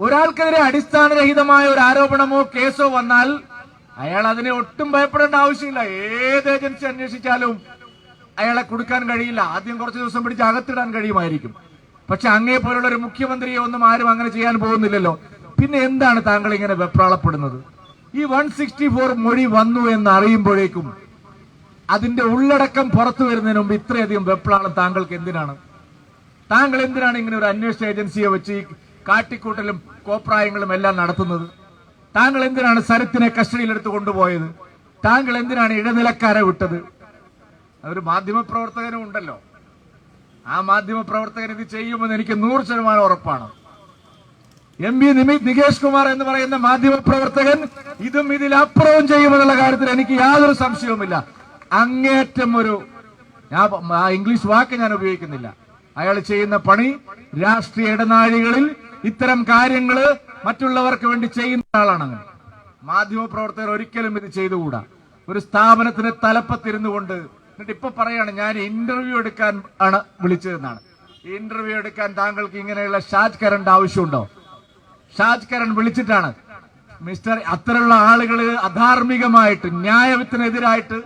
ഒരാൾക്കെതിരെ അടിസ്ഥാനരഹിതമായ ഒരു ആരോപണമോ കേസോ വന്നാൽ അയാൾ അതിനെ ഒട്ടും ഭയപ്പെടേണ്ട ആവശ്യമില്ല. ഏത് ഏജൻസി അന്വേഷിച്ചാലും അയാളെ കൊടുക്കാൻ കഴിയില്ല. ആദ്യം കുറച്ച് ദിവസം പിടിച്ച് അകത്തിടാൻ കഴിയുമായിരിക്കും. പക്ഷെ അങ്ങേ പോലുള്ള ഒരു മുഖ്യമന്ത്രിയെ ഒന്നും ആരും അങ്ങനെ ചെയ്യാൻ പോകുന്നില്ലല്ലോ. പിന്നെ എന്താണ് താങ്കൾ ഇങ്ങനെ വെപ്രാളപ്പെടുന്നത്? ഈ വൺ സിക്സ്റ്റി ഫോർ മൊഴി വന്നു എന്ന് അറിയുമ്പോഴേക്കും അതിന്റെ ഉള്ളടക്കം പുറത്തു വരുന്നതിന് മുമ്പ് ഇത്രയധികം വെപ്ലാളം താങ്കൾക്ക് എന്തിനാണ്? താങ്കൾ എന്തിനാണ് ഇങ്ങനെ ഒരു അന്വേഷണ ഏജൻസിയെ വെച്ച് കാട്ടിക്കൂട്ടലും കോപ്രായങ്ങളും എല്ലാം നടത്തുന്നത്? താങ്കൾ എന്തിനാണ് സരത്തിനെ കസ്റ്റഡിയിലെടുത്ത് കൊണ്ടുപോയത്? താങ്കൾ എന്തിനാണ് ഇടനിലക്കാരെ വിട്ടത്? ഒരു മാധ്യമപ്രവർത്തകനും ഉണ്ടല്ലോ. ആ മാധ്യമപ്രവർത്തകൻ ഇത് ചെയ്യുമെന്ന് എനിക്ക് നൂറ് ശതമാനം ഉറപ്പാണ്. എം നിമിത് നികേഷ് കുമാർ എന്ന് പറയുന്ന മാധ്യമപ്രവർത്തകൻ ഇതും ഇതിലപ്പുറവും ചെയ്യുമെന്നുള്ള കാര്യത്തിൽ എനിക്ക് യാതൊരു സംശയവുമില്ല. അങ്ങേറ്റം ഒരു ഞാൻ ഇംഗ്ലീഷ് വാക്ക് ഞാൻ ഉപയോഗിക്കുന്നില്ല. അയാൾ ചെയ്യുന്ന പണി രാഷ്ട്രീയ ഇടനാഴികളിൽ ഇത്തരം കാര്യങ്ങൾ മറ്റുള്ളവർക്ക് വേണ്ടി ചെയ്യുന്ന ആളാണ് അങ്ങനെ മാധ്യമപ്രവർത്തകർ ഒരിക്കലും ഇത് ചെയ്തുകൂടാ. ഒരു സ്ഥാപനത്തിന് തലപ്പത്തിരുന്നു കൊണ്ട് എന്നിട്ട് ഇപ്പൊ പറയാണ് ഞാൻ ഇന്റർവ്യൂ എടുക്കാൻ ആണ് വിളിച്ചതെന്നാണ്. ഇന്റർവ്യൂ എടുക്കാൻ താങ്കൾക്ക് ഇങ്ങനെയുള്ള ഷാജ് കരണ്ട് ആവശ്യമുണ്ടോ? ഷാജ് കരൺ വിളിച്ചിട്ടാണ്. മിസ്റ്റർ അത്തരമുള്ള ആളുകൾ അധാർമികമായിട്ട് ന്യായത്തിനെതിരായിട്ട്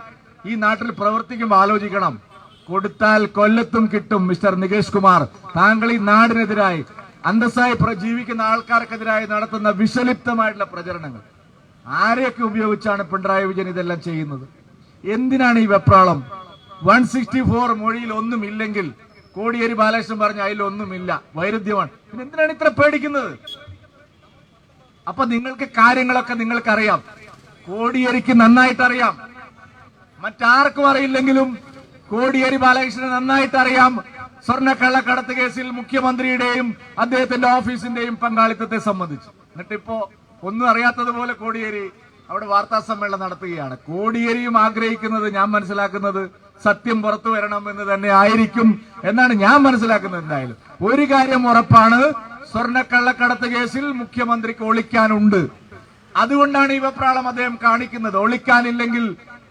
ഈ നാട്ടിൽ പ്രവർത്തിക്കുമ്പോൾ ആലോചിക്കണം. കൊടുത്താൽ കൊല്ലത്തും കിട്ടും മിസ്റ്റർ നികേഷ് കുമാർ. താങ്കൾ ഈ നാടിനെതിരായി അന്തസ്സായി ജീവിക്കുന്ന ആൾക്കാർക്കെതിരായി നടത്തുന്ന വിഷലിപ്തമായിട്ടുള്ള പ്രചരണങ്ങൾ. ആരെയൊക്കെ ഉപയോഗിച്ചാണ് പിണറായി വിജയൻ ഇതെല്ലാം ചെയ്യുന്നത്? എന്തിനാണ് ഈ വെപ്രാളം? വൺ സിക്സ്റ്റി ഫോർ മൊഴിയിൽ ഒന്നുമില്ലെങ്കിൽ കോടിയേരി ബാലകൃഷ്ണൻ പറഞ്ഞ അതിലൊന്നുമില്ല വൈരുദ്ധ്യമാണ്. പിന്നെ എന്തിനാണ് ഇത്ര പേടിക്കുന്നത്? അപ്പൊ നിങ്ങൾക്ക് കാര്യങ്ങളൊക്കെ നിങ്ങൾക്കറിയാം. കോടിയേരിക്ക് നന്നായിട്ട് അറിയാം മറ്റാർക്കും അറിയില്ലെങ്കിലും കോടിയേരി ബാലകൃഷ്ണന് നന്നായിട്ട് അറിയാം. സ്വർണക്കള്ളക്കടത്ത് കേസിൽ മുഖ്യമന്ത്രിയുടെയും അദ്ദേഹത്തിന്റെ ഓഫീസിന്റെയും പങ്കാളിത്തത്തെ സംബന്ധിച്ച്. എന്നിട്ടിപ്പോ ഒന്നും അറിയാത്തതുപോലെ കോടിയേരി അവിടെ വാർത്താ സമ്മേളനം നടത്തുകയാണ്. കോടിയേരിയും ആഗ്രഹിക്കുന്നത് ഞാൻ മനസ്സിലാക്കുന്നത് സത്യം പുറത്തു വരണം എന്ന് തന്നെ ആയിരിക്കും എന്നാണ് ഞാൻ മനസ്സിലാക്കുന്നത് എന്തായാലും. ഒരു കാര്യം ഉറപ്പാണ് സ്വർണക്കള്ളക്കടത്ത് കേസിൽ മുഖ്യമന്ത്രിക്ക് ഒളിക്കാനുണ്ട്. അതുകൊണ്ടാണ് ഈ വെപ്രാളം അദ്ദേഹം കാണിക്കുന്നത്. ഒളിക്കാനില്ലെങ്കിൽ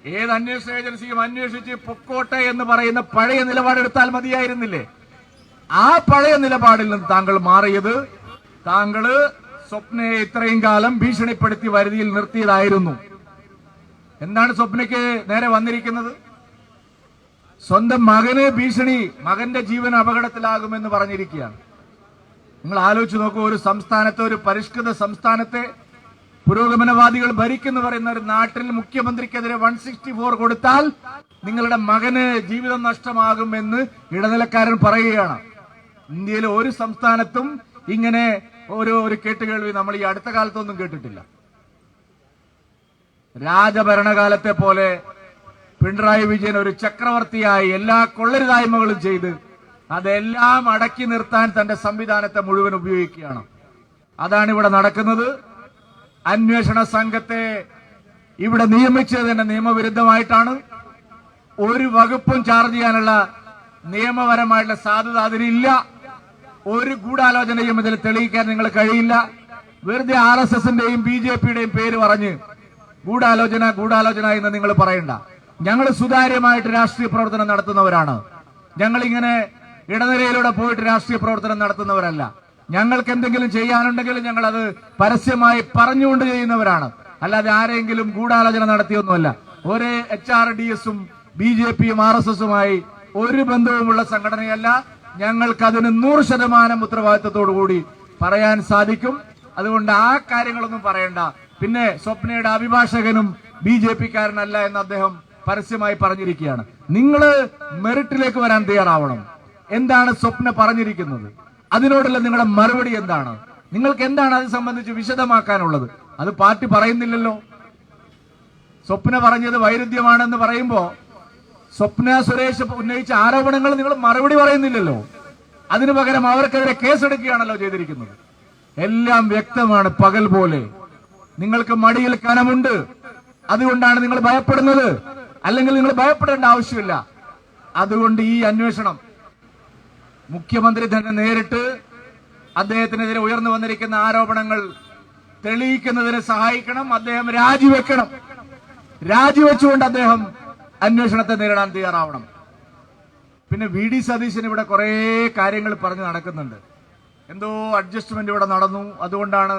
ഏത് അന്വേഷണ ഏജൻസിയും അന്വേഷിച്ച് പൊക്കോട്ടെ എന്ന് പറയുന്ന പഴയ നിലപാടെടുത്താൽ മതിയായിരുന്നില്ലേ? ആ പഴയ നിലപാടിൽ നിന്ന് താങ്കൾ മാറിയത് താങ്കൾ സ്വപ്നയെ ഇത്രയും കാലം ഭീഷണിപ്പെടുത്തി വരുതിയിൽ നിർത്തിയതായിരുന്നു. എന്താണ് സ്വപ്നയ്ക്ക് നേരെ വന്നിരിക്കുന്നത്? സ്വന്തം മകന് ഭീഷണി മകന്റെ ജീവൻ അപകടത്തിലാകുമെന്ന് പറഞ്ഞിരിക്കുകയാണ്. നിങ്ങൾ ആലോചിച്ച് നോക്കൂ ഒരു സംസ്ഥാനത്തെ ഒരു പരിഷ്കൃത സംസ്ഥാനത്തെ പുരോഗമനവാദികൾ ഭരിക്കുന്നു പറയുന്ന ഒരു നാട്ടിൽ മുഖ്യമന്ത്രിക്കെതിരെ വൺ സിക്സ്റ്റി ഫോർ കൊടുത്താൽ നിങ്ങളുടെ മകന് ജീവിതം നഷ്ടമാകുമെന്ന് ഇടനിലക്കാരൻ പറയുകയാണ്. ഇന്ത്യയിലെ ഒരു സംസ്ഥാനത്തും ഇങ്ങനെ ഓരോ ഒരു കേട്ടുകേൾവി നമ്മൾ ഈ അടുത്ത കാലത്തൊന്നും കേട്ടിട്ടില്ല. രാജഭരണകാലത്തെ പോലെ പിണറായി വിജയൻ ഒരു ചക്രവർത്തിയായി എല്ലാ കൊള്ളരുതായ്മകളും ചെയ്ത് അതെല്ലാം അടക്കി നിർത്താൻ തന്റെ സംവിധാനത്തെ മുഴുവൻ ഉപയോഗിക്കുകയാണ്. അതാണ് ഇവിടെ നടക്കുന്നത്. അന്വേഷണ സംഘത്തെ ഇവിടെ നിയമിച്ചത് തന്നെ നിയമവിരുദ്ധമായിട്ടാണ് ഒരു വകുപ്പും ചാർജ് ചെയ്യാനുള്ള നിയമപരമായിട്ടുള്ള സാധ്യത അതിലില്ല. ഒരു ഗൂഢാലോചനയും ഇതിൽ തെളിയിക്കാൻ നിങ്ങൾ കഴിയില്ല. വെറുതെ ആർ എസ് എസിന്റെയും ബി ജെ പിയുടെയും പേര് പറഞ്ഞ് ഗൂഢാലോചന ഗൂഢാലോചന എന്ന് നിങ്ങൾ പറയണ്ട. ഞങ്ങൾ സുതാര്യമായിട്ട് രാഷ്ട്രീയ പ്രവർത്തനം നടത്തുന്നവരാണ്. ഞങ്ങളിങ്ങനെ ഇടനിലയിലൂടെ പോയിട്ട് രാഷ്ട്രീയ പ്രവർത്തനം നടത്തുന്നവരല്ല. ഞങ്ങൾക്ക് എന്തെങ്കിലും ചെയ്യാനുണ്ടെങ്കിൽ ഞങ്ങൾ അത് പരസ്യമായി പറഞ്ഞുകൊണ്ട് ചെയ്യുന്നവരാണ്. അല്ലാതെ ആരെങ്കിലും ഗൂഢാലോചന നടത്തിയൊന്നുമല്ല. ഒരേ എച്ച് ആർ ഡി എസും ബി ജെ പിയും ആർ എസ് എസുമായി ഒരു ബന്ധവുമുള്ള സംഘടനയല്ല. ഞങ്ങൾക്ക് അതിന് നൂറ് ശതമാനം ഉത്തരവാദിത്തത്തോടു കൂടി പറയാൻ സാധിക്കും. അതുകൊണ്ട് ആ കാര്യങ്ങളൊന്നും പറയണ്ട. പിന്നെ സ്വപ്നയുടെ അഭിഭാഷകനും ബി ജെ പിക്കാരനല്ല എന്ന് അദ്ദേഹം പരസ്യമായി പറഞ്ഞിരിക്കുകയാണ്. നിങ്ങൾ മെറിറ്റിലേക്ക് വരാൻ തയ്യാറാവണം. എന്താണ് സ്വപ്ന പറഞ്ഞിരിക്കുന്നത്? അതിനോടുള്ള നിങ്ങളുടെ മറുപടി എന്താണ്? നിങ്ങൾക്ക് എന്താണ് അത് സംബന്ധിച്ച് വിശദമാക്കാനുള്ളത്? അത് പാർട്ടി പറയുന്നില്ലല്ലോ. സ്വപ്ന പറഞ്ഞത് വൈരുദ്ധ്യമാണെന്ന് പറയുമ്പോ സ്വപ്ന സുരേഷ് ഉന്നയിച്ച ആരോപണങ്ങൾ നിങ്ങൾ മറുപടി പറയുന്നില്ലല്ലോ. അതിനു പകരം അവർക്കെതിരെ കേസെടുക്കുകയാണല്ലോ ചെയ്തിരിക്കുന്നത്. എല്ലാം വ്യക്തമാണ് പകൽ പോലെ. നിങ്ങൾക്ക് മടിയിൽ കനമുണ്ട്. അതുകൊണ്ടാണ് നിങ്ങൾ ഭയപ്പെടുന്നത്. അല്ലെങ്കിൽ നിങ്ങൾ ഭയപ്പെടേണ്ട ആവശ്യമില്ല. അതുകൊണ്ട് ഈ അന്വേഷണം മുഖ്യമന്ത്രി തന്നെ നേരിട്ട് അദ്ദേഹത്തിനെതിരെ ഉയർന്നു വന്നിരിക്കുന്ന ആരോപണങ്ങൾ തെളിയിക്കുന്നതിന് സഹായിക്കണം അദ്ദേഹം രാജിവെക്കണം. രാജിവെച്ചുകൊണ്ട് അദ്ദേഹം അന്വേഷണത്തെ നേരിടാൻ തയ്യാറാവണം. പിന്നെ വി ഡി സതീശൻ ഇവിടെ കുറെ കാര്യങ്ങൾ പറഞ്ഞ് നടക്കുന്നുണ്ട്. എന്തോ അഡ്ജസ്റ്റ്മെന്റ് ഇവിടെ നടന്നു. അതുകൊണ്ടാണ്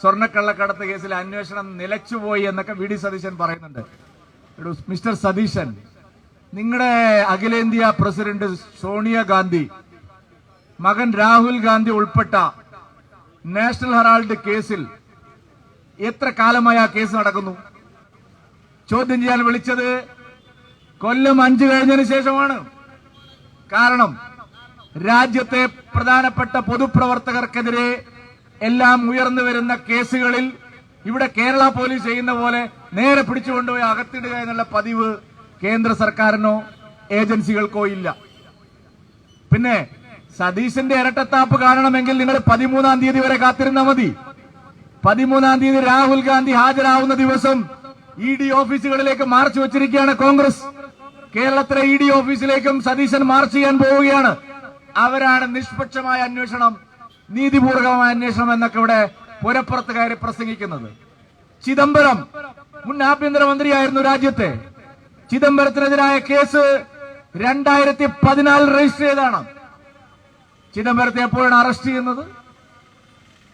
സ്വർണക്കള്ളക്കടത്ത് കേസിൽ അന്വേഷണം നിലച്ചുപോയി എന്നൊക്കെ വി ഡി സതീശൻ പറയുന്നുണ്ട്. മിസ്റ്റർ സതീശൻ നിങ്ങളുടെ അഖിലേന്ത്യാ പ്രസിഡന്റ് സോണിയാഗാന്ധി മകൻ രാഹുൽ ഗാന്ധി ഉൾപ്പെട്ട നാഷണൽ ഹെറാൾഡ് കേസിൽ എത്ര കാലമായി ആ കേസ് നടക്കുന്നു? ചോദ്യം ചെയ്യാൻ വിളിച്ചത് കൊല്ലം അഞ്ചു കഴിഞ്ഞതിന് ശേഷമാണ്. കാരണം രാജ്യത്തെ പ്രധാനപ്പെട്ട പൊതുപ്രവർത്തകർക്കെതിരെ എല്ലാം ഉയർന്നു വരുന്ന കേസുകളിൽ ഇവിടെ കേരള പോലീസ് ചെയ്യുന്ന പോലെ നേരെ പിടിച്ചുകൊണ്ടുപോയി അകത്തിടുക എന്നുള്ള പതിവ് കേന്ദ്ര സർക്കാരിനോ ഏജൻസികൾക്കോ ഇല്ല. പിന്നെ സതീശന്റെ ഇരട്ടത്താപ്പ് കാണണമെങ്കിൽ നിങ്ങൾ പതിമൂന്നാം തീയതി വരെ കാത്തിരുന്നാൽ മതി. പതിമൂന്നാം തീയതി രാഹുൽ ഗാന്ധി ഹാജരാവുന്ന ദിവസം ഇ ഡി ഓഫീസുകളിലേക്ക് മാർച്ച് വെച്ചിരിക്കുകയാണ് കോൺഗ്രസ്. കേരളത്തിലെ ഇ ഡി ഓഫീസിലേക്കും സതീശൻ മാർച്ച് ചെയ്യാൻ പോവുകയാണ്. അവരാണ് നിഷ്പക്ഷമായ അന്വേഷണം നീതിപൂർവകമായ അന്വേഷണം എന്നൊക്കെ ഇവിടെ പുരപ്പുറത്ത് കയറി പ്രസംഗിക്കുന്നത്. ചിദംബരം മുൻ ആഭ്യന്തരമന്ത്രിയായിരുന്നു രാജ്യത്തെ. ചിദംബരത്തിനെതിരായ കേസ് രണ്ടായിരത്തി പതിനാലിൽ രജിസ്റ്റർ ചെയ്താണ് ചിദംബരത്തെ എപ്പോഴാണ് അറസ്റ്റ് ചെയ്യുന്നത്?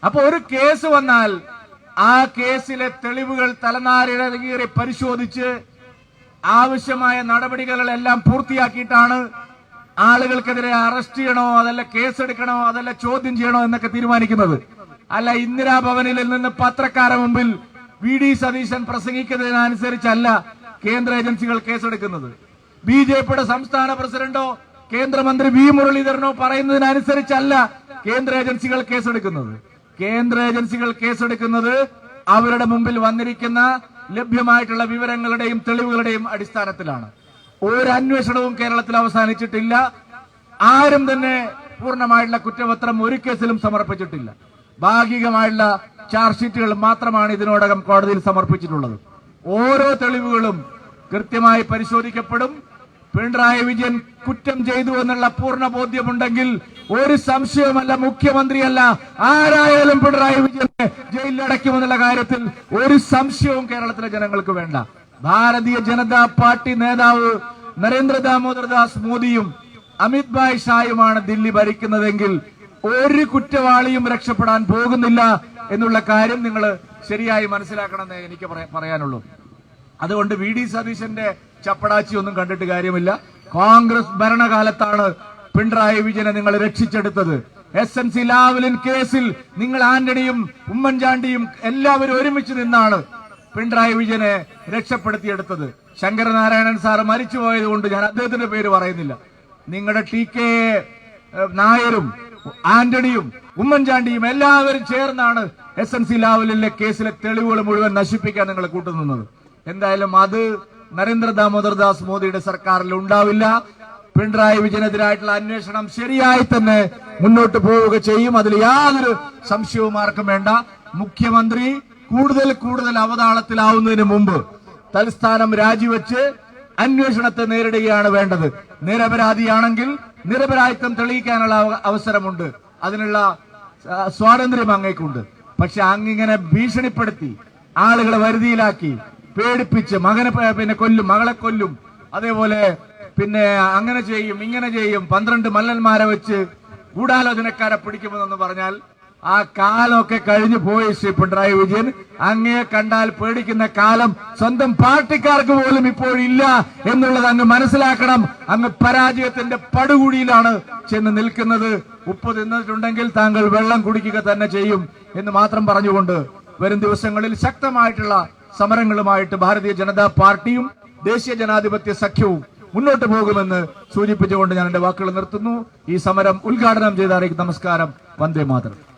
അപ്പൊ ഒരു കേസ് വന്നാൽ ആ കേസിലെ തെളിവുകൾ തലനാരിഴകീറി പരിശോധിച്ച് ആവശ്യമായ നടപടികളെല്ലാം പൂർത്തിയാക്കിയിട്ടാണ് ആളുകൾക്കെതിരെ അറസ്റ്റ് ചെയ്യണോ അതല്ല കേസെടുക്കണോ അതല്ല ചോദ്യം ചെയ്യണോ എന്നൊക്കെ തീരുമാനിക്കുന്നത്. അല്ല ഇന്ദിരാഭവനിൽ നിന്ന് പത്രക്കാരെ മുമ്പിൽ വി ഡി സതീശൻ പ്രസംഗിക്കുന്നതിനനുസരിച്ചല്ല കേന്ദ്ര ഏജൻസികൾ കേസെടുക്കുന്നത്. ബി ജെ പിയുടെ സംസ്ഥാന പ്രസിഡന്റോ കേന്ദ്രമന്ത്രി വി മുരളീധരനോ പറയുന്നതിനനുസരിച്ചല്ല കേന്ദ്ര ഏജൻസികൾ കേസെടുക്കുന്നത്. കേന്ദ്ര ഏജൻസികൾ കേസെടുക്കുന്നത് അവരുടെ മുമ്പിൽ വന്നിരിക്കുന്ന ലഭ്യമായിട്ടുള്ള വിവരങ്ങളുടെയും തെളിവുകളുടെയും അടിസ്ഥാനത്തിലാണ്. ഒരു അന്വേഷണവും കേരളത്തിൽ അവസാനിച്ചിട്ടില്ല. ആരും തന്നെ പൂർണമായിട്ടുള്ള കുറ്റപത്രം ഒരു കേസിലും സമർപ്പിച്ചിട്ടില്ല. ഭാഗികമായുള്ള ചാർജ് ഷീറ്റുകൾ മാത്രമാണ് ഇതിനോടകം കോടതിയിൽ സമർപ്പിച്ചിട്ടുള്ളത്. ഓരോ തെളിവുകളും കൃത്യമായി പരിശോധിക്കപ്പെടും. പിണറായി വിജയൻ കുറ്റം ചെയ്തു എന്നുള്ള പൂർണ ബോധ്യമുണ്ടെങ്കിൽ ഒരു സംശയവുമല്ല മുഖ്യമന്ത്രിയല്ല. ആരായാലും പിണറായി വിജയനെ ജയിലിലടയ്ക്കുമെന്നുള്ള കാര്യത്തിൽ ഒരു സംശയവും കേരളത്തിലെ ജനങ്ങൾക്ക് വേണ്ട. ഭാരതീയ ജനതാ പാർട്ടി നേതാവ് നരേന്ദ്ര ദാമോദർദാസ് മോദിയും അമിത് ഭായ് ഷായുമാണ് ദില്ലി ഭരിക്കുന്നതെങ്കിൽ ഒരു കുറ്റവാളിയും രക്ഷപ്പെടാൻ പോകുന്നില്ല എന്നുള്ള കാര്യം നിങ്ങൾ ശരിയായി മനസ്സിലാക്കണമെന്ന് എനിക്ക് പറയാനുള്ളൂ. അതുകൊണ്ട് വി ഡി സതീശന്റെ ചപ്പടാച്ചി ഒന്നും കണ്ടിട്ട് കാര്യമില്ല. കോൺഗ്രസ് ഭരണകാലത്താണ് പിണറായി വിജയനെ നിങ്ങൾ രക്ഷിച്ചെടുത്തത്. എസ് എൻ സി ലാവലിൻ കേസിൽ നിങ്ങൾ ആന്റണിയും ഉമ്മൻചാണ്ടിയും എല്ലാവരും ഒരുമിച്ച് നിന്നാണ് പിണറായി വിജയനെ രക്ഷപ്പെടുത്തിയെടുത്തത്. ശങ്കരനാരായണൻ സാറ് മരിച്ചുപോയത് കൊണ്ട് ഞാൻ അദ്ദേഹത്തിന്റെ പേര് പറയുന്നില്ല. നിങ്ങളുടെ ടി കെ നായരും ആന്റണിയും ഉമ്മൻചാണ്ടിയും എല്ലാവരും ചേർന്നാണ് എസ് എൻ സി ലാവലിലെ കേസിലെ തെളിവുകൾ മുഴുവൻ നശിപ്പിക്കാൻ നിങ്ങൾ കൂട്ടുനിന്നത്. എന്തായാലും അത് നരേന്ദ്ര ദാമോദർ ദാസ് മോദിയുടെ സർക്കാരിൽ ഉണ്ടാവില്ല. പിണറായി വിജയനെതിരായിട്ടുള്ള അന്വേഷണം ശരിയായി തന്നെ മുന്നോട്ട് പോവുക ചെയ്യും. അതിൽ യാതൊരു സംശയവും ആർക്കും വേണ്ട. മുഖ്യമന്ത്രി കൂടുതൽ കൂടുതൽ അവതാളത്തിലാവുന്നതിന് മുമ്പ് തൽസ്ഥാനം രാജിവെച്ച് അന്വേഷണത്തെ നേരിടുകയാണ് വേണ്ടത്. നിരപരാധിയാണെങ്കിൽ നിരപരാധിത്വം തെളിയിക്കാനുള്ള അവസരമുണ്ട്. അതിനുള്ള സ്വാതന്ത്ര്യം അങ്ങേക്കുണ്ട്. പക്ഷെ അങ്ങിങ്ങനെ ഭീഷണിപ്പെടുത്തി ആളുകളെ വരുതിയിലാക്കി പേടിപ്പിച്ച് മകനെ പിന്നെ കൊല്ലും മകളെ കൊല്ലും. അതേപോലെ പിന്നെ അങ്ങനെ ചെയ്യും ഇങ്ങനെ ചെയ്യും. പന്ത്രണ്ട് മല്ലന്മാരെ വെച്ച് ഗൂഢാലോചനക്കാരെ പിടിക്കുമെന്ന് പറഞ്ഞാൽ ആ കാലമൊക്കെ കഴിഞ്ഞു പോയി ശ്രീ പിണറായി വിജയൻ. അങ്ങയെ കണ്ടാൽ പേടിക്കുന്ന കാലം സ്വന്തം പാർട്ടിക്കാർക്ക് പോലും ഇപ്പോഴില്ല എന്നുള്ളത് അങ്ങ് മനസ്സിലാക്കണം. അങ്ങ് പരാജയത്തിന്റെ പടുകുഴിയിലാണ് ചെന്ന് നിൽക്കുന്നത്. ഉപ്പ് തിന്നിട്ടുണ്ടെങ്കിൽ താങ്കൾ വെള്ളം കുടിക്കുക തന്നെ ചെയ്യും എന്ന് മാത്രം പറഞ്ഞുകൊണ്ട് വരും ദിവസങ്ങളിൽ ശക്തമായിട്ടുള്ള സമരങ്ങളുമായിട്ട് ഭാരതീയ ജനതാ പാർട്ടിയും ദേശീയ ജനാധിപത്യ സഖ്യവും മുന്നോട്ട് പോകുമെന്ന് സൂചിപ്പിച്ചുകൊണ്ട് ഞാൻ എന്റെ വാക്കുകൾ നിർത്തുന്നു. ഈ സമരം ഉദ്ഘാടനം ചെയ്ത നമസ്കാരം. വന്ദേ മാതരം.